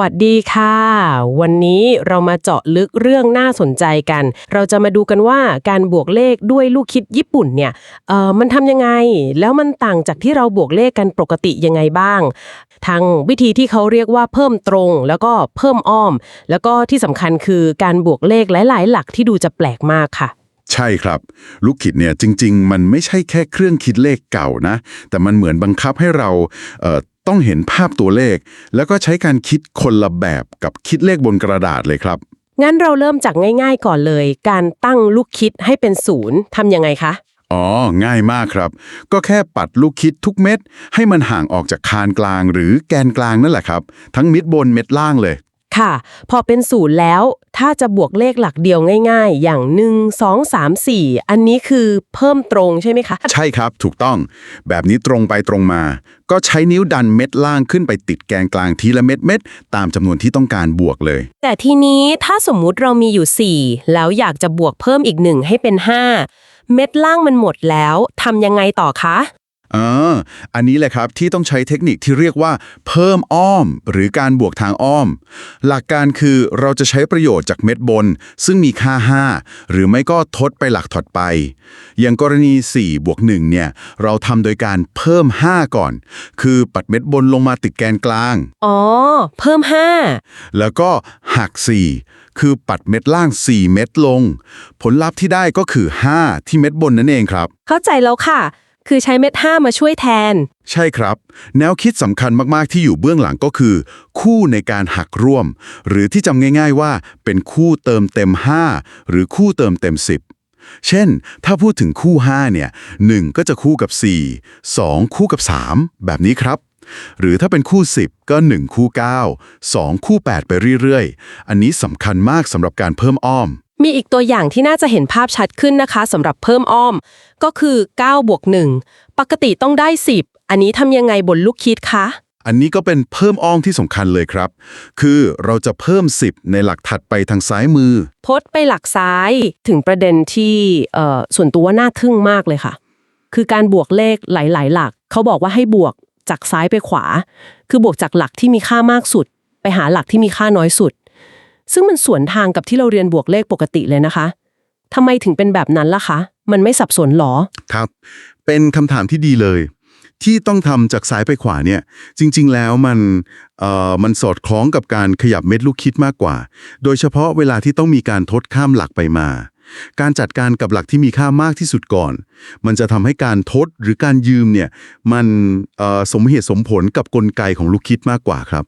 วัสดีค่ะ วันนี้เรามาเจาะลึกเรื่องน่าสนใจกัน เราจะมาดูกันว่าการบวกเลขด้วยลูกคิดญี่ปุ่นเนี่ยเออมันทำยังไง แล้วมันต่างจากที่เราบวกเลขกันปกติยังไงบ้าง ทั้งวิธีที่เขาเรียกว่าเพิ่มตรง แล้วก็เพิ่มอ้อม แล้วก็ที่สำคัญคือการบวกเลขหลาย ๆ หลักที่ดูจะแปลกมากค่ะใช่ครับ ลูกคิดเนี่ยจริง ๆ มันไม่ใช่แค่เครื่องคิดเลขเก่านะ แต่มันเหมือนบังคับให้เราเต้องเห็นภาพตัวเลข แล้วก็ใช้การคิดคนละแบบกับคิดเลขบนกระดาษเลยครับ งั้นเราเริ่มจากง่าย ๆ ก่อนเลย การตั้งลูกคิดให้เป็นศูนย์ทำยังไงคะ อ๋อ ง่ายมากครับ ก็แค่ปัดลูกคิดทุกเม็ด ให้มันห่างออกจากคานกลางหรือแกนกลางนั่นแหละครับ ทั้งเม็ดบนเม็ดล่างเลย ค่ะ พอเป็นศูนย์แล้ว ถ้าจะบวกเลขหลักเดียวง่าย ๆ อย่าง 1 2 3 4 อันนี้คือเพิ่มตรงใช่ไหมคะ ใช่ครับถูกต้อง แบบนี้ตรงไปตรงมา ก็ใช้นิ้วดันเม็ดล่างขึ้นไปติดแกนกลางทีละเม็ดเม็ดๆตามจำนวนที่ต้องการบวกเลย แต่ทีนี้ถ้าสมมุติเรามีอยู่ 4 แล้วอยากจะบวกเพิ่มอีกหนึ่งให้เป็น 5 เม็ดล่างมันหมดแล้วทำยังไงต่อคะ อ่าอันนี้แหละครับที่ต้องใช้เทคนิคที่เรียกว่า เพิ่มอ้อม หรือการบวกทางอ้อม หลักการคือเราจะใช้ประโยชน์จากเม็ดบน ซึ่งมีค่า 5 หรือไม่ก็ทดไปหลักถอดไป อย่างกรณี 4 บวก 1 เนี่ย เราทำโดยการเพิ่ม 5 ก่อน คือปัดเม็ดบนลงมาติดแกนกลาง อ๋อ เพิ่มแล้วก็หัก 4 คือปัดเม็ดล่าง 4 เม็ดลง ผลลัพธ์ที่ได้ก็คือ 5 ที่เม็ดบนนั่นเองครับ5เข้าใจแล้วค่ะ คือใช้เม็ด5มาช่วยแทน ใช่ครับ แนวคิดสำคัญมาก ๆ ที่อยู่เบื้องหลังก็คือ คู่ในการหักร่วม หรือที่จำง่าย ๆ ว่า เป็นคู่เติมเต็ม 5 หรือคู่เติมเต็ม 10 เช่น ถ้าพูดถึงคู่ 5 เนี่ย 1 ก็จะคู่กับ 4 2 คู่กับ 3 แบบนี้ครับ หรือถ้าเป็นคู่ 10 ก็ 1 คู่ 9 2 คู่ 8 ไปเรื่อย ๆ อันนี้สำคัญมากสำหรับการเพิ่มอ้อม มีอีกตัวอย่างที่น่าจะเห็นภาพชัดขึ้นนะคะสำหรับเพิ่มอ้อม ก็คือ9บวก1ปกติต้องได้ 10 อันนี้ทำยังไงบนลูกคิดคะ อันนี้ก็เป็นเพิ่มอ้อมที่สำคัญเลยครับ คือเราจะเพิ่ม 10 ในหลักถัดไปทางซ้ายมือทดไปหลักซ้ายถึงประเด็นที่เอ่อส่วนตัวว่าน่าทึ่งมากเลยค่ะ คือการบวกเลขหลาย ๆ หลัก เขาบอกว่าให้บวกจากซ้ายไปขวา คือบวกจากหลักที่มีค่ามากสุด ไปหาหลักที่มีค่าน้อยสุด ซึ่งมันสวนทางกับที่เราเรียนบวกเลขปกติเลยนะคะทำไมถึงเป็นแบบนั้นล่ะคะ มันไม่สับสนหรอ ครับ เป็นคำถามที่ดีเลย ที่ต้องทำจากซ้ายไปขวาเนี่ย จริงๆแล้วมันเอ่อมันสอดคล้องกับการขยับเม็ดลูกคิดมากกว่า โดยเฉพาะเวลาที่ต้องมีการทดข้ามหลักไปมา การจัดการกับหลักที่มีค่ามากที่สุดก่อน มันจะทำให้การทดหรือการยืมเนี่ยมันเอ่อสมเหตุสมผลกับกลไกของลูกคิดมากกว่าครับ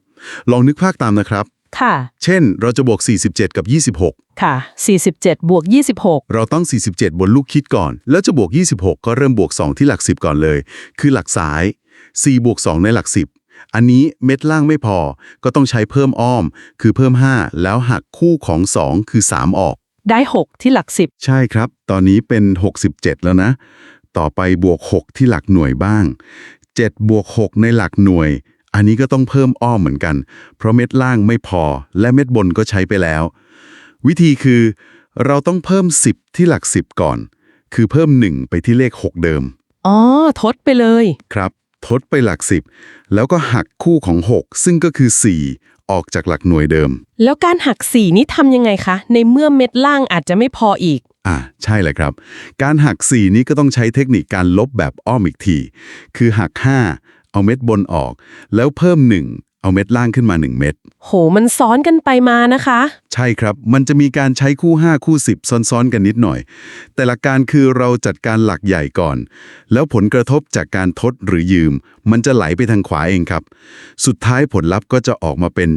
ลองนึกภาพตามนะครับ ค่ะ เช่น เราจะบวก 47 กับ 26 ค่ะ 47 บวก 26 เราต้อง47 บนลูกคิดก่อน แล้วจะบวก 26 ก็เริ่มบวก 2 ที่หลัก 10 ก่อนเลย คือหลักซ้าย 4 บวก 2 ในหลัก 10 อันนี้เม็ดล่างไม่พอ ก็ต้องใช้เพิ่มอ้อม คือเพิ่ม 5 แล้วหักคู่ของ 2 คือ 3 ออก ได้ 6 ที่หลัก 10 ใช่ครับ ตอนนี้เป็น 67 แล้วนะ ต่อไปบวก 6 ที่หลักหน่วยบ้าง 7 บวก 6 ในหลักหน่วย อันนี้ก็ต้องเพิ่มอ้อมเหมือนกัน เพราะเม็ดล่างไม่พอ และเม็ดบนก็ใช้ไปแล้ว วิธีคือ เราต้องเพิ่ม 10 ที่หลัก 10 ก่อน คือเพิ่ม 1 ไปที่เลข 6 เดิม อ๋อ ทดไปเลย ครับ ทดไปหลัก 10 แล้วก็หักคู่ของ 6 ซึ่งก็คือ 4 ออกจากหลักหน่วยเดิม แล้วการหักสีนี้ทำยังไงคะ ในเมื่อเม็ดล่างอาจจะไม่พออีกอ่าใช่เลยครับ การหัก 4 นี้ก็ต้องใช้เทคนิคการลบแบบอ้อมอีกที คือหัก 5 เอาเม็ดบนออก แล้วเพิ่ม 1 เอาเม็ดล่างขึ้นมา 1 เม็ด โห มันซ้อนกันไปมานะคะ ใช่ครับ มันจะมีการใช้คู่ 5 คู่ 10 ซ้อนๆกันนิดหน่อย แต่หลักการคือเราจัดการหลักใหญ่ก่อน แล้วผลกระทบจากการทดหรือยืม มันจะไหลไปทางขวาเองครับ สุดท้ายผลลัพธ์ก็จะออกมาเป็น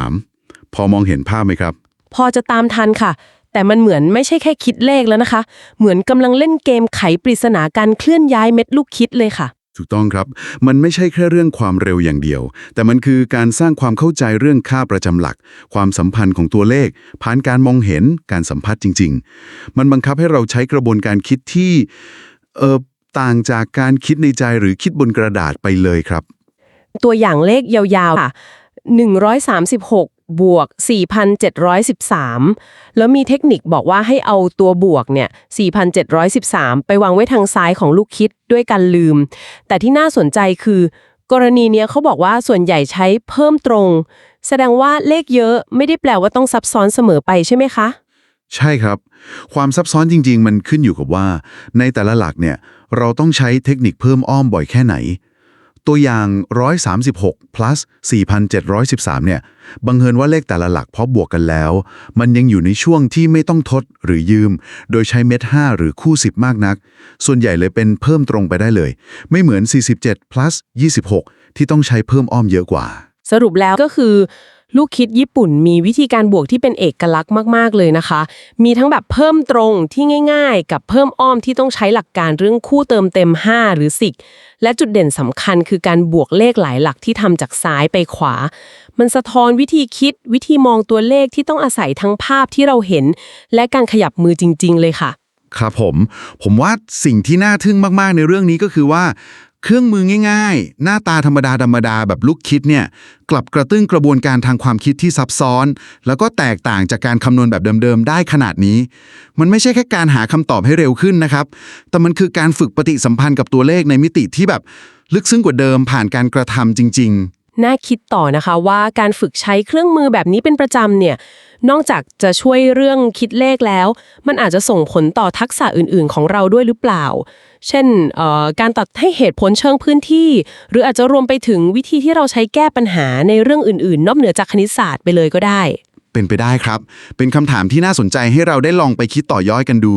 73 พอมองเห็นภาพไหมครับ พอจะตามทันค่ะ แต่มันเหมือนไม่ใช่แค่คิดเลขแล้วนะคะ เหมือนกำลังเล่นเกมไขปริศนาการเคลื่อนย้ายเม็ดลูกคิดเลยค่ะ ถูกต้องครับ มันไม่ใช่แค่เรื่องความเร็วอย่างเดียว แต่มันคือการสร้างความเข้าใจเรื่องค่าประจำหลัก ความสัมพันธ์ของตัวเลข ผ่านการมองเห็นการสัมผัสจริง ๆ มันบังคับให้เราใช้กระบวนการคิดที่เอ่อต่างจากการคิดในใจหรือคิดบนกระดาษไปเลยครับ ตัวอย่างเลขยาวๆค่ะ136 บวก 4,713 แล้วมีเทคนิคบอกว่าให้เอาตัวบวกเนี่ย 4,713 ไปวางไว้ทางซ้ายของลูกคิดด้วยการลืม แต่ที่น่าสนใจคือ กรณีเนี้ยเขาบอกว่าส่วนใหญ่ใช้เพิ่มตรง แสดงว่าเลขเยอะไม่ได้แปลว่าต้องซับซ้อนเสมอไปใช่ไหมคะ ใช่ครับ ความซับซ้อนจริง ๆ มันขึ้นอยู่กับว่า ในแต่ละหลักเนี่ยเราต้องใช้เทคนิคเพิ่มอ้อมบ่อยแค่ไหน ตัวอย่าง 136 plus 4,713 เนี่ย บังเอิญว่าเลขแต่ละหลักพอบวกกันแล้ว มันยังอยู่ในช่วงที่ไม่ต้องทดหรือยืม โดยใช้เม็ด 5 หรือคู่ 10 มากนัก ส่วนใหญ่เลยเป็นเพิ่มตรงไปได้เลย ไม่เหมือน 47 plus 26 ที่ต้องใช้เพิ่มอ้อมเยอะกว่า สรุปแล้วก็คือ ลูกคิดญี่ปุ่นมีวิธีการบวกที่เป็นเอกลักษณ์มาก ๆ เลยนะคะ มีทั้งแบบเพิ่มตรงที่ง่าย ๆ กับเพิ่มอ้อมที่ต้องใช้หลักการเรื่องคู่เติมเต็ม 5 หรือสิกและจุดเด่นสำคัญคือการบวกเลขหลายหลักที่ทำจากซ้ายไปขวา มันสะท้อนวิธีคิดวิธีมองตัวเลขที่ต้องอาศัยทั้งภาพที่เราเห็น และการขยับมือจริง ๆ เลยค่ะ ครับผม ผมว่าสิ่งที่น่าทึ่งมากๆในเรื่องนี้ก็คือว่า เครื่องมือง่ายๆ หน้าตาธรรมดาธรรมดาแบบลูกคิดเนี่ย กลับกระตุ้นกระบวนการทางความคิดที่ซับซ้อน แล้วก็แตกต่างจากการคำนวณแบบเดิมๆ ได้ขนาดนี้ มันไม่ใช่แค่การหาคำตอบให้เร็วขึ้นนะครับ แต่มันคือการฝึกปฏิสัมพันธ์กับตัวเลขในมิติที่แบบ ลึกซึ้งกว่าเดิมผ่านการกระทำจริง ๆ น่าคิดต่อนะคะว่าการฝึกใช้เครื่องมือแบบนี้เป็นประจำเนี่ย นอกจากจะช่วยเรื่องคิดเลขแล้ว มันอาจจะส่งผลต่อทักษะอื่นๆ ของเราด้วยหรือเปล่า เช่นเอ่อการตัดให้เหตุผลเชิงพื้นที่ หรืออาจจะรวมไปถึงวิธีที่เราใช้แก้ปัญหาในเรื่องอื่นๆ นอกเหนือจากคณิตศาสตร์ไปเลยก็ได้ เป็นไปได้ครับ เป็นคำถามที่น่าสนใจให้เราได้ลองไปคิดต่อยอดกันดู